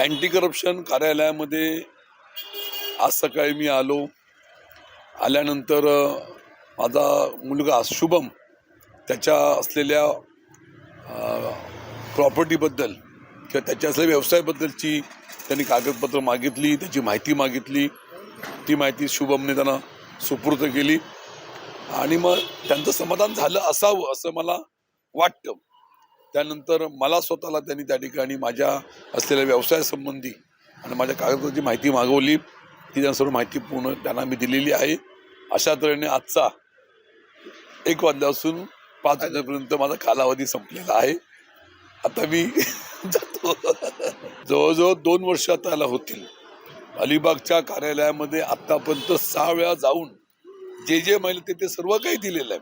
Anti corruption कार्यालयामध्ये आज सकाळी मी आलो. आल्यानंतर माझा मुलगा शुभम त्याच्या असलेल्या प्रॉपर्टीबद्दल किंवा त्याच्या असलेल्या व्यवसायाबद्दलची त्यांनी कागदपत्र मागितली त्याची माहिती मागितली. ती माहिती शुभमने त्यांना सुपूर्द केली. आणि मग त्यांचं समाधान झालं असावं असं मला वाटतं. त्यानंतर मला स्वतःला त्यांनी त्या ठिकाणी माझ्या असलेल्या व्यवसायासंबंधी आणि माझ्या कागदपत्राची माहिती मागवली. ती त्यांना सर्व माहिती पूर्ण त्यांना मी दिलेली आहे. अशा तऱ्हेने आजचा एक वाजल्यापासून पाच वाजेपर्यंत माझा कालावधी संपलेला आहे. आता मी जातो. जवळजवळ दोन वर्ष आता याला होतील. अलिबागच्या कार्यालयामध्ये आत्तापर्यंत सहा वेळा जाऊन जे जे माहिती ते ते सर्व काही दिलेलं आहे.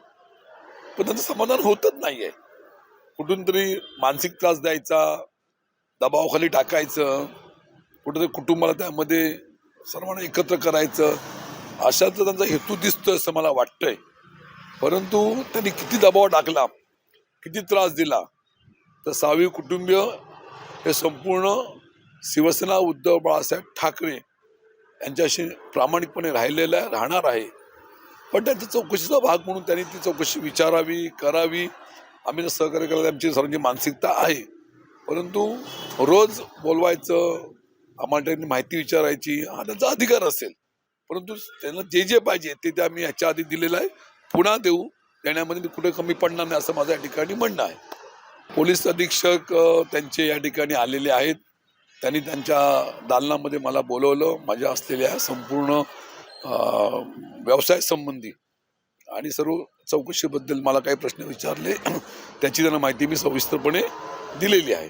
पण त्यांचं समाधान होतच नाही आहे कुठून तरी मानसिक त्रास द्यायचा दबावाखाली टाकायचं कुठेतरी कुटुंबाला त्यामध्ये सर्वांना एकत्र करायचं अशाच त्यांचा हेतू दिसतोय असं मला वाटतंय. परंतु त्यांनी किती दबाव टाकला किती त्रास दिला तर सावी कुटुंबीय हे संपूर्ण शिवसेना उद्धव बाळासाहेब ठाकरे यांच्याशी प्रामाणिकपणे राहिलेलं आहे राहणार आहे. पण त्यांच्या चौकशीचा भाग म्हणून त्यांनी ती चौकशी विचारावी करावी आम्ही सहकार्य करायला आमची सर्वांची मानसिकता आहे. परंतु रोज बोलवायचं आम्हाला त्यांनी माहिती विचारायची हा त्यांचा अधिकार असेल. परंतु त्यांना जे जे पाहिजे ते ते आम्ही ह्याच्या आधी दिलेलं आहे. पुन्हा देऊ देण्यामध्ये कुठे कमी पडणार नाही असं माझं या ठिकाणी म्हणणं आहे. पोलीस अधीक्षक त्यांचे या ठिकाणी आलेले आहेत. त्यांनी त्यांच्या दालनामध्ये मला बोलवलं माझ्या असलेल्या संपूर्ण व्यवसाय संबंधी. आणि सर्व चौकशीबद्दल मला काही प्रश्न विचारले. त्याची त्यांना माहिती मी सविस्तरपणे दिलेली आहे.